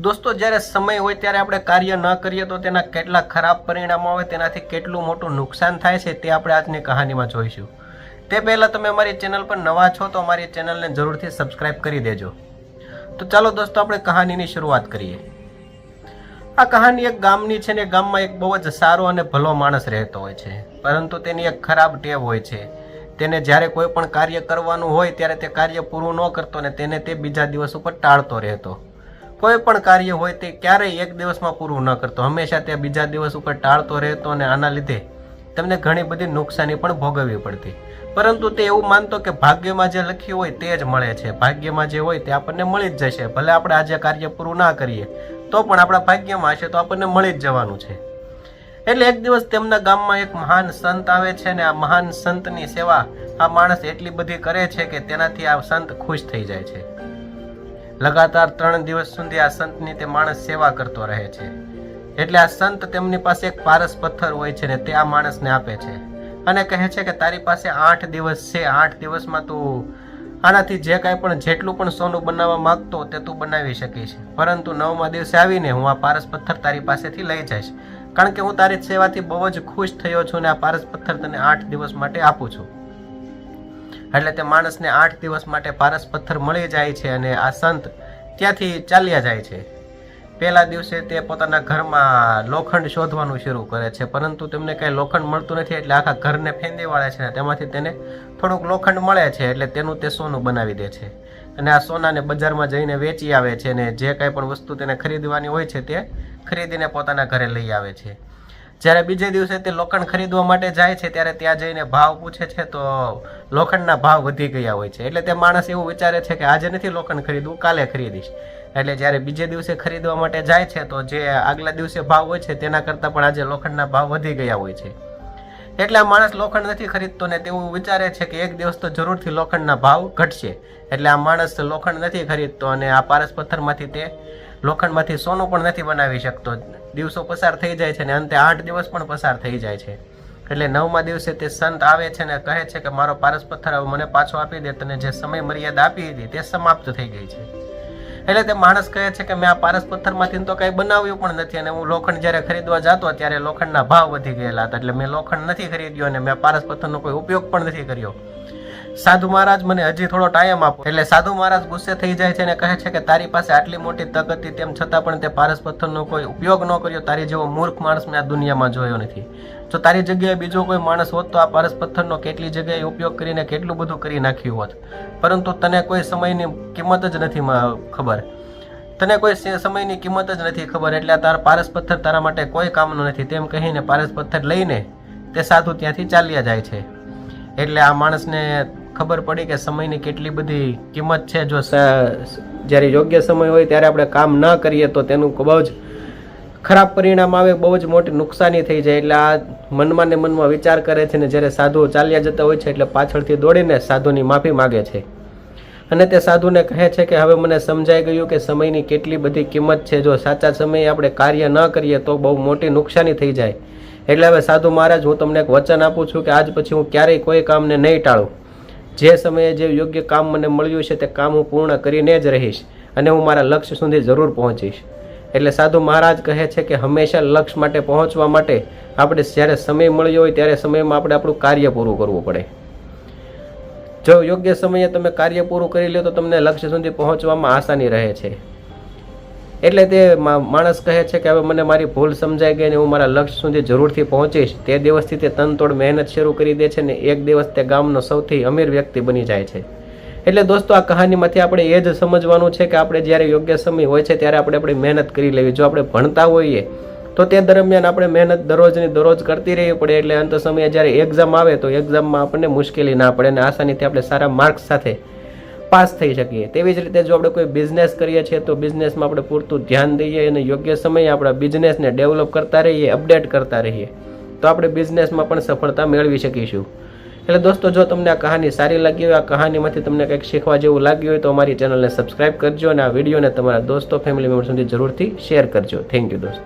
દોસ્તો, જ્યારે સમય હોય ત્યારે આપણે કાર્ય ન કરીએ તો તેના કેટલા ખરાબ પરિણામો આવે, તેનાથી કેટલું મોટું નુકસાન થાય છે તે આપણે આજની કહાનીમાં જોઈશું. તે પહેલાં તમે અમારી ચેનલ પર નવા છો તો અમારી ચેનલને જરૂરથી સબસ્ક્રાઇબ કરી દેજો. તો ચાલો દોસ્તો, આપણે કહાનીની શરૂઆત કરીએ. આ કહાની એક ગામની છે ને ગામમાં એક બહુ જ સારો અને ભલો માણસ રહેતો હોય છે. પરંતુ તેની એક ખરાબ ટેવ હોય છે. તેને જ્યારે કોઈ પણ કાર્ય કરવાનું હોય, ત્યારે તે કાર્ય પૂરું ન કરતો ને તેને તે બીજા દિવસ ઉપર ટાળતો રહેતો. કોઈ પણ કાર્ય હોય તે ક્યારેય એક દિવસમાં પૂરું ન કરતો. હંમેશા તે બીજા દિવસ ઉપર ટાળતો રહેતો અને આના લીધે તેમને ઘણી બધી નુકસાની પણ ભોગવવી પડતી. પરંતુ તે એવું માનતો કે ભાગ્યમાં જે લખ્યું હોય તે જ મળે છે. ભાગ્યમાં જે હોય તે આપણને મળી જ જશે. ભલે આપણે આજે કાર્ય પૂરું ના કરીએ, તો પણ આપણા ભાગ્યમાં હશે તો આપણને મળી જ જવાનું છે. એટલે એક દિવસ તેમના ગામમાં એક મહાન સંત આવે છે ને આ મહાન સંતની સેવા આ માણસ એટલી બધી કરે છે કે તેનાથી આ સંત ખુશ થઈ જાય છે. લગાતાર ત્રણ દિવસ સુધી આ સંતની તે માણસ સેવા કરતો રહે છે. એટલે આ સંત તેમની પાસે એક પારસ પથ્થર હોય છે ને તે આ માણસને આપે છે. અને કહે છે કે તારી પાસે આઠ દિવસ છે, આઠ દિવસમાં તું આનાથી જે કાંઈ પણ જેટલું પણ સોનું બનાવવા માંગતો તે તું બનાવી શકીશ. પરંતુ નવમા દિવસે આવીને હું આ પારસ પથ્થર તારી પાસેથી લઈ જઈશ. કારણ કે હું તારી સેવાથી બહુ જ ખુશ થયો છું અને આ પારસ પથ્થર તને આઠ દિવસ માટે આપું છું. એટલે તે માણસને આઠ દિવસ માટે પારસ પથ્થર મળી જાય છે અને આ સંત ત્યાંથી ચાલ્યા જાય છે. પહેલા દિવસે તે પોતાના ઘરમાં લોખંડ શોધવાનું શરૂ કરે છે, પરંતુ તેમને કાંઈ લોખંડ મળતું નથી એટલે આખા ઘરને ફેંદી વાળે છે તેમાંથી તેને થોડુંક લોખંડ મળે છે એટલે તેનું તે સોનું બનાવી દે છે. અને આ સોનાને બજારમાં જઈને વેચી આવે છે અને જે કાંઈ પણ વસ્તુ તેને ખરીદવાની હોય છે તે ખરીદીને પોતાના ઘરે લઈ આવે છે. જ્યારે બીજે દિવસે તે લોખંડ ખરીદવા માટે જાય છે, ત્યારે ત્યાં જઈને ભાવ પૂછે છે, તો લોખંડના ભાવ વધી ગયા હોય છે. એટલે તે માણસ એવું વિચારે છે કે આજે નથી લોખંડ ખરીદવું, કાલે ખરીદીશ. એટલે જ્યારે બીજે દિવસે ખરીદવા માટે જાય છે, તો જે આગલા દિવસે ભાવ હોય છે, તેના કરતાં પણ આજે લોખંડના ભાવ વધી ગયા હોય છે. એટલે આ માણસ લોખંડ નથી ખરીદતો ને તેવું વિચારે છે કે એક દિવસ તો જરૂરથી લોખંડના ભાવ ઘટશે. એટલે આ માણસ લોખંડ નથી ખરીદતો અને આ પારસ પથ્થરમાંથી તે લોખંડમાંથી સોનું પણ નથી બનાવી શકતો. દિવસો પસાર થઈ જાય છે ને અંતે આઠ દિવસ પણ પસાર થઈ જાય છે. એટલે નવમા દિવસે તે સંત આવે છે ને કહે છે કે મારો પારસ પથ્થર મને પાછો આપી દે, તને જે સમય મર્યાદા આપી હતી તે સમાપ્ત થઈ ગઈ છે. એટલે તે માણસ કહે છે કે મેં આ પારસ પથ્થરમાંથી તો કંઈ બનાવ્યું પણ નથી અને હું લોખંડ જ્યારે ખરીદવા જતો ત્યારે લોખંડના ભાવ વધી ગયેલા હતા. એટલે મેં લોખંડ નથી ખરીદ્યો અને મેં પારસ પથ્થરનો કોઈ ઉપયોગ પણ નથી કર્યો. સાધુ મહારાજ, મને હજી થોડો ટાઈમ આપો. એટલે સાધુ મહારાજ ગુસ્સે થઈ જાય છે અને કહે છે કે, તારી પાસે આટલી મોટી તક હતી, તેમ છતાં પણ તે પારસ પથ્થરનો કોઈ ઉપયોગ ન કર્યો. તારી જેવો મૂર્ખ માણસ મેં આ દુનિયામાં જોયો નથી. જો તારી જગ્યાએ બીજો કોઈ માણસ હોત, તો આ પારસ પથ્થરનો કેટલી જગ્યાએ ઉપયોગ કરીને કેટલું બધું કરી નાખ્યું હોત. પરંતુ તને કોઈ સમયની કિંમત જ નથી ખબર. તને કોઈ સમયની કિંમત જ નથી ખબર. એટલે તારા પારસ પથ્થર તારા માટે કોઈ કામનો નથી. તેમ કહીને પારસ પથ્થર લઈને તે સાધુ ત્યાંથી ચાલ્યા જાય છે. એટલે આ માણસને ખબર પડી કે સમયની કેટલી બધી કિંમત છે જો જ્યારે યોગ્ય સમય હોય ત્યારે આપણે કામ ન કરીએ તો તેનું બહુ જ ખરાબ પરિણામ આવે, બહુ જ મોટી નુકસાની થઈ જાય. એટલે આ મનમાં ને મનમાં વિચાર કરે છે ને જ્યારે સાધુ ચાલ્યા જતા હોય છે એટલે પાછળથી દોડીને સાધુની માફી માગે છે. અને તે સાધુને કહે છે કે હવે મને સમજાઈ ગયું કે સમયની કેટલી બધી કિંમત છે. જો સાચા સમયે આપણે કાર્ય ન કરીએ તો બહુ મોટી નુકસાની થઈ જાય. એટલે હવે સાધુ મહારાજ, હું તમને એક વચન આપું છું કે આજ પછી હું ક્યારેય કોઈ કામને નહીં ટાળું. જે સમયે જે યોગ્ય કામ મને મળ્યું છે તે કામ હું પૂર્ણ કરીને જ રહીશ અને હું મારા લક્ષ્ય સુધી જરૂર પહોંચીશ. એટલે સાધુ મહારાજ કહે છે કે હંમેશા લક્ષ્ય માટે પહોંચવા માટે આપણે જ્યારે સમય મળ્યો હોય ત્યારે સમયમાં આપણે આપણું કાર્ય પૂરું કરવું પડે. જો યોગ્ય સમયે તમે કાર્ય પૂરું કરી લો તો તમને લક્ષ્ય સુધી પહોંચવામાં આસાની રહે છે. એટલે તે માણસ કહે છે કે હવે મને મારી ભૂલ સમજાઈ ગઈ ને હું મારા લક્ષ્ય સુધી જરૂરથી પહોંચીશ. તે દિવસથી તે તનતોડ મહેનત શરૂ કરી દે છે ને એક દિવસ તે ગામનો સૌથી અમીર વ્યક્તિ બની જાય છે. એટલે દોસ્તો, આ કહાનીમાંથી આપણે એ જ સમજવાનું છે કે આપણે જ્યારે યોગ્ય સમય હોય છે ત્યારે આપણે આપણી મહેનત કરી લેવી. જો આપણે ભણતા હોઈએ, તો તે દરમિયાન આપણે મહેનત દરરોજની દરરોજ કરતી રહેવી પડે. એટલે અંત સમયે જ્યારે એક્ઝામ આવે તો એક્ઝામમાં આપણને મુશ્કેલી ના પડે અને આસાનીથી આપણે સારા માર્ક્સ સાથે પાસ થઈ શકીએ. તેવી જ રીતે જો આપણે કોઈ બિઝનેસ કરીએ છીએ, તો બિઝનેસમાં આપણે પૂરતું ધ્યાન દઈએ અને યોગ્ય સમયે આપણા બિઝનેસને ડેવલપ કરતા રહીએ અપડેટ કરતા રહીએ, તો આપણે બિઝનેસમાં પણ સફળતા મેળવી શકીશું. એટલે દોસ્તો, જો તમને આ કહાની સારી લાગી હોય, આ કહાનીમાંથી તમને કંઈક શીખવા જેવું લાગ્યું હોય, તો અમારી ચેનલને સબસ્ક્રાઇબ કરજો અને આ વિડીયોને તમારા દોસ્તો ફેમિલી મેમ્બર સુધી જરૂરથી શેર કરજો. થેન્ક યુ દોસ્તો.